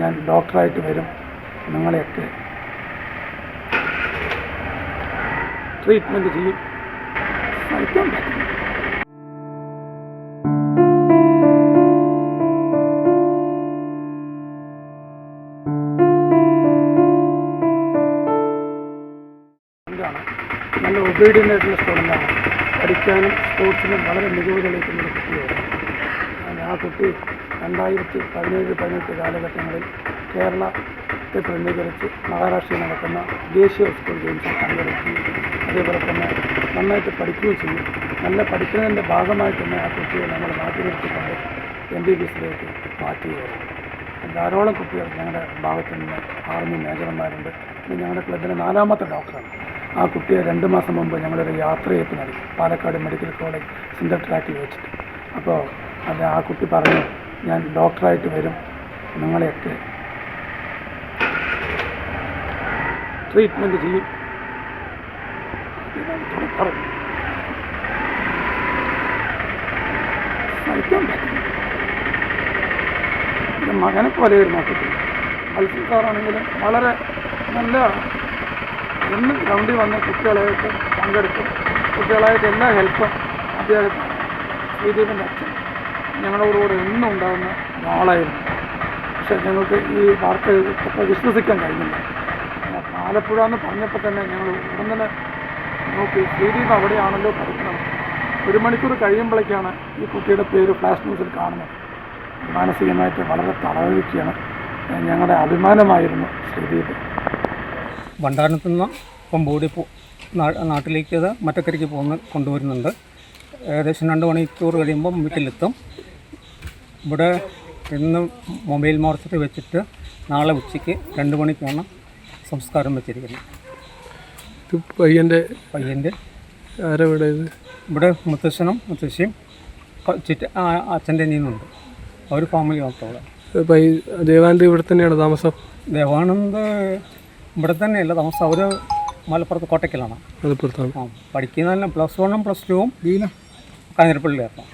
ഞാൻ ഡോക്ടറായിട്ട് വരും. നിങ്ങളെയൊക്കെ ട്രീറ്റ്മെന്റ് ചെയ്യും. സഹിക്കാൻ നല്ല ഒബീഡിയന്റ് ആയിട്ടുള്ള സ്റ്റുഡന്റാണ് പഠിക്കാനും സ്പോർട്സിനും വളരെ മികവ് തെളിയിക്കുന്ന ഒരു അങ്ങനെ ആ കുട്ടി രണ്ടായിരത്തി പതിനേഴ് പതിനെട്ട് കാലഘട്ടങ്ങളിൽ കേരളത്തെ പ്രതിനിധീകരിച്ച് മഹാരാഷ്ട്രയിൽ നടക്കുന്ന ദേശീയ സ്കൂൾ ഗെയിംസിൽ പങ്കെടുക്കുകയും അതേപോലെ തന്നെ നന്നായിട്ട് പഠിക്കുകയും ചെയ്യും നല്ല പഠിക്കുന്നതിന്റെ ഭാഗമായി തന്നെ ആ കുട്ടിയെ നമ്മൾ മാറ്റി നിർത്തിക്കൊണ്ട് എം ബി ബി എസിലേക്ക് മാറ്റുകയായിരുന്നു. ധാരാളം കുട്ടികൾ ഞങ്ങളുടെ ഭാഗത്ത് നിന്ന് ആർമി മേജർമാരുണ്ട്. ഇത് ഞങ്ങളുടെ ക്ലബിലെ നാലാമത്തെ ഡോക്ടറാണ്. ആ കുട്ടിയെ രണ്ട് മാസം മുമ്പ് ഞങ്ങളൊരു യാത്രയപ്പ് നൽകി. പാലക്കാട് മെഡിക്കൽ കോളേജ് സിന്തർ ട്രാക്കിൽ വെച്ചിട്ട്. അപ്പോൾ അത് ആ കുട്ടി പറഞ്ഞു ഞാൻ ഡോക്ടറായിട്ട് വരും. നിങ്ങളെയൊക്കെ ട്രീറ്റ്മെന്റ് ചെയ്യും. പറഞ്ഞു മകനെ പോലെ ഒരു നോക്കത്തില്ല മത്സ്യം സാറാണെങ്കിലും വളരെ നല്ല എന്നും ഗ്രൗണ്ടിൽ വന്ന് കുട്ടികളായിട്ട് പങ്കെടുക്കും. കുട്ടികളായിട്ട് എല്ലാ ഹെൽപ്പും അദ്ദേഹത്തിന് ശ്രീദീപിന്റെ അച്ഛൻ ഞങ്ങളോടുകൂടെ എന്നും ഉണ്ടാകുന്ന ആളായിരുന്നു പക്ഷെ ഞങ്ങൾക്ക് ഈ വാർത്ത വിശ്വസിക്കാൻ കഴിഞ്ഞില്ല. ആലപ്പുഴ എന്ന് പറഞ്ഞപ്പോൾ തന്നെ ഞങ്ങൾ ഉടൻ തന്നെ നോക്കി ശ്രീദീപ് അവിടെയാണല്ലോ പഠിക്കണം ഒരു മണിക്കൂർ കഴിയുമ്പോഴേക്കാണ് ഈ കുട്ടിയുടെ പേര് ഫ്ലാഷ് ന്യൂസിൽ കാണുന്നത്. മാനസികമായിട്ട് വളരെ തളർന്നിരിക്കുകയാണ്. ഞങ്ങളുടെ അഭിമാനമായിരുന്നു ശ്രീദീപ്. ഭണ്ഡാരത്തിൽ നിന്ന് ഇപ്പം ബോഡി നാട്ടിലേക്ക് അത് മറ്റക്കരയ്ക്ക് പോകുന്ന കൊണ്ടുവരുന്നുണ്ട്. ഏകദേശം രണ്ട് മണിക്കൂർ കഴിയുമ്പം വീട്ടിലെത്തും. ഇവിടെ ഇന്ന് മൊബൈൽ മോർച്ചറി വെച്ചിട്ട് നാളെ ഉച്ചയ്ക്ക് രണ്ട് മണിക്കാണ് സംസ്കാരം വെച്ചിരിക്കുന്നത്. ഇത് പയ്യന്റെ പയ്യന്റെ. ആരവിടെ ഇവിടെ ഇത്? ഇവിടെ മുത്തശ്ശനും മുത്തശ്ശിയും ചുറ്റ അച്ഛന്റെ അനിയനുണ്ട്. അവർ ഫാമിലി മാത്രമുള്ള ദേവാനന്ദ ദേവാനന്ദ് ഇവിടെ തന്നെയാണ് താമസം? ദേവാനന്ദ് ഇവിടെ തന്നെയല്ല താമസം. അവർ മലപ്പുറത്ത് കോട്ടയ്ക്കലാണ് മലപ്പുറത്താണ്. ആ പഠിക്കുന്നതല്ല പ്ലസ് വണ്ണും പ്ലസ് ടുവും കാഞ്ഞിരപ്പള്ളിയായിരുന്നു